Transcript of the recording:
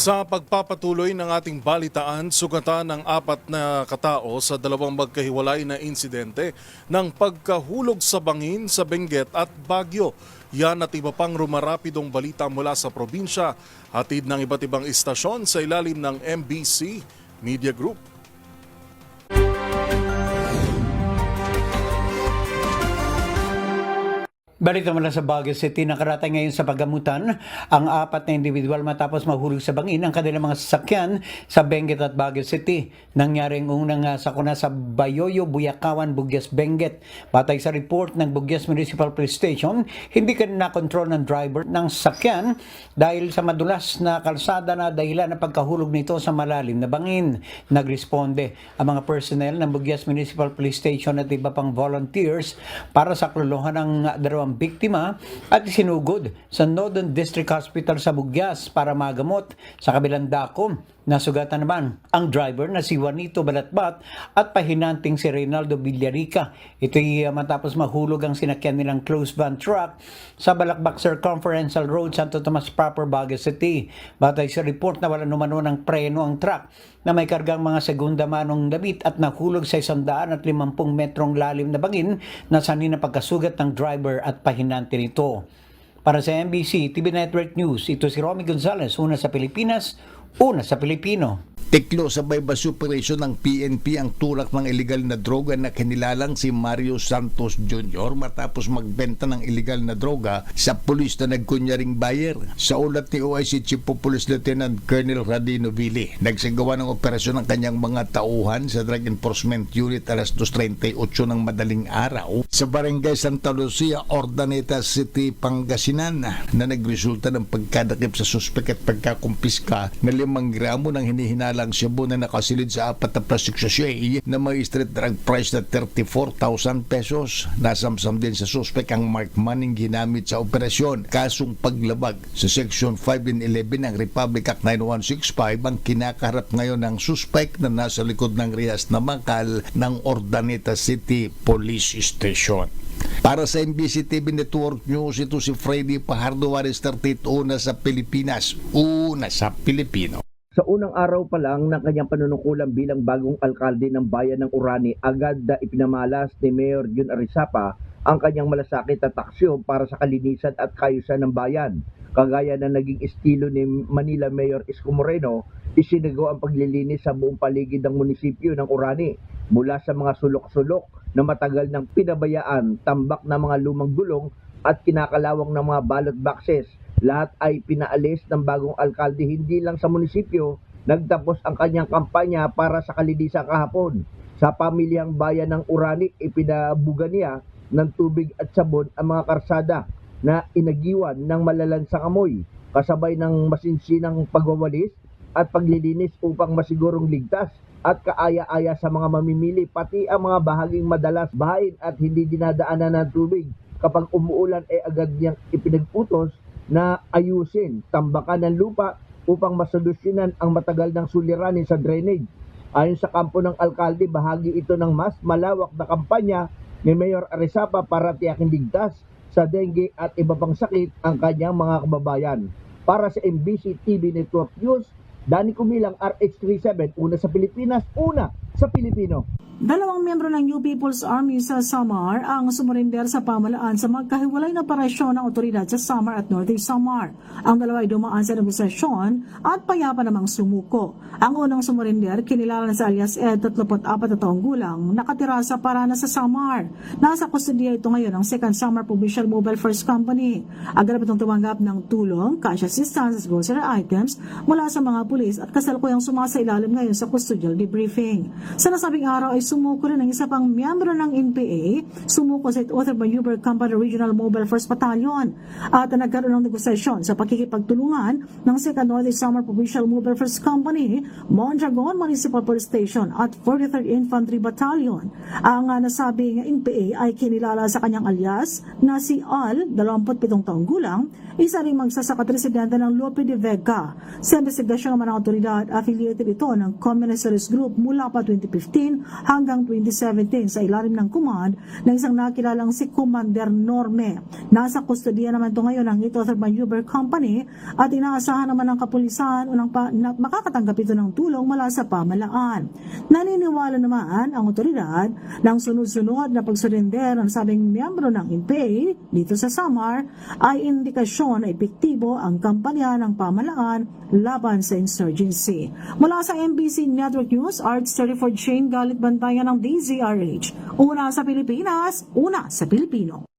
Sa pagpapatuloy ng ating balitaan, sugatan ng apat na katao sa dalawang magkahiwalay na insidente ng pagkahulog sa bangin sa Benguet at Baguio. Yan at iba pang rumarapidong balita mula sa probinsya, hatid ng iba't ibang istasyon sa ilalim ng MBC Media Group. Balita mula sa Baguio City, nakaratay ngayon sa paggamutan ang apat na individual matapos mahulog sa bangin ang kanilang mga sasakyan sa Benguet at Baguio City. Nangyari ang unang uh, sakuna sa Bayoyo, Buyakawan, Bugyas, Benguet. Batay sa report ng Bugyas Municipal Police Station, hindi ka na-control ng driver ng sasakyan dahil sa madulas na kalsada na dahilan ng pagkahulog nito sa malalim na bangin. Nagresponde ang mga personnel ng Bugyas Municipal Police Station at iba pang volunteers para sa kluluhan ng biktima at isinugod sa Northern District Hospital sa Bugyas para magamot sa kabilang dako. Nasugatan naman ang driver na si Juanito Balatbat at pahinanting si Reynaldo Villarica. Ito'y uh, matapos mahulog ang sinakyan nilang close van truck sa Balakbak Circumferential Road, Santo Tomas Proper, Baguio City. Batay sa report na wala numano ng preno ang truck na may kargang mga segunda manong damit at nahulog sa 150 metrong lalim na bangin na sani na pagkasugat ng driver at pahinante nito. Para sa MBC TV Network News, ito si Romy Gonzalez, una sa Pilipinas, una sa Pilipino. Tiklo sa bypass operation ng PNP ang tulak ng illegal na droga na kinilalang si Mario Santos Jr. matapos magbenta ng illegal na droga sa pulis na nagkunyaring buyer. Sa ulat ni OIC Chief of Police Lieutenant Colonel Radino Vili, nagsagawa ng operasyon ng kanyang mga tauhan sa Drug Enforcement Unit alas 2.38 ng madaling araw sa Barangay Santa Lucia, Ordaneta City, Pangasinan na nagresulta ng pagkadakip sa suspek at pagkakumpiska na 5 gramo ng hinihinalang shabu na nakasilid sa apat na sachet na may street drug price na 34,000 pesos. Nasamsam din sa suspek ang mark money ginamit sa operasyon. Kasong paglabag sa Section 5 and 11 ng Republic Act 9165 ang kinakaharap ngayon ng suspek na nasa likod ng Rias na Makal ng Ordaneta City Police Station. Para sa MBC TV Network News, ito si Freddy Pajardo Juarez 38 una sa Pilipinas, una sa Pilipino. Sa unang araw pa lang ng kanyang panunungkulan bilang bagong alkalde ng bayan ng Urani, agad na ipinamalas ni Mayor Jun Arizapa ang kanyang malasakit at aksyon para sa kalinisan at kayusan ng bayan. Kagaya na naging estilo ni Manila Mayor Isko Moreno, isinagawa ang paglilinis sa buong paligid ng munisipyo ng Urani mula sa mga sulok-sulok na matagal ng pinabayaan, tambak na mga lumang gulong at kinakalawang ng mga ballot boxes lahat ay pinaalis ng bagong alkalde hindi lang sa munisipyo, nagtapos ang kanyang kampanya para sa kalinisan kahapon. Sa pamilyang bayan ng Urani, ipinabuga niya ng tubig at sabon ang mga karsada na inagiwan ng malalansang amoy, kasabay ng masinsinang pagwawalis at paglilinis upang masigurong ligtas at kaaya-aya sa mga mamimili, pati ang mga bahaging madalas bahain at hindi dinadaanan ng tubig. Kapag umuulan ay agad niyang ipinagputos na ayusin, tambakan ng lupa upang masolusyonan ang matagal ng suliranin sa drainage. Ayon sa kampo ng alkalde, bahagi ito ng mas malawak na kampanya ni Mayor Arizapa para tiyakin ligtas sa dengue at iba pang sakit ang kanyang mga kababayan. Para sa MBC TV Network News, Dani Kumilang RH37, una sa Pilipinas, una sa Pilipino. Dalawang miyembro ng New People's Army sa Samar ang sumurinder sa pamalaan sa magkahiwalay na operasyon ng otoridad sa Samar at Northeast Samar. Ang dalawa ay dumaan sa negosasyon at payapa namang sumuko. Ang unang sumurinder, kinilala sa alias Ed, 34 na taong gulang, nakatira sa Parana sa Samar. Nasa kustodiya ito ngayon ng Second Samar Provincial Mobile First Company. Agad itong tumanggap ng tulong, cash assistance, grocery items mula sa mga pulis at kasalukuyang sumasa ilalim ngayon sa custodial debriefing. Sa nasabing araw ay sumuko rin ang isa pang miyembro ng NPA, sumuko sa Uther Maneuver Company Regional Mobile First Battalion at nagkaroon ng negosasyon sa pakikipagtulungan ng 2nd Northeast Summer Provincial Mobile First Company, Mondragon Municipal Police Station at 43rd Infantry Battalion. Ang uh, nasabing NPA ay kinilala sa kanyang alias na si Al, 27 taong gulang, isa ring magsasaka at residente ng Lope de Vega. Sa investigasyon naman ng otoridad, affiliated ito ng Communist Service Group mula pa 2015 hanggang hanggang 2017 sa ilalim ng command ng isang nakilalang si Commander Norme. Nasa kustodiya naman ito ngayon ng ito sa Uber Company at inaasahan naman ng kapulisan unang pa, na makakatanggap ito ng tulong mula sa pamalaan. Naniniwala naman ang otoridad ng sunod-sunod na pagsurrender ng sabing miyembro ng INPE dito sa Samar ay indikasyon na epektibo ang kampanya ng pamalaan laban sa insurgency. Mula sa MBC Network News, Arts 34 Shane Galit Bantayan ng DZRH. Una sa Pilipinas, una sa Pilipino.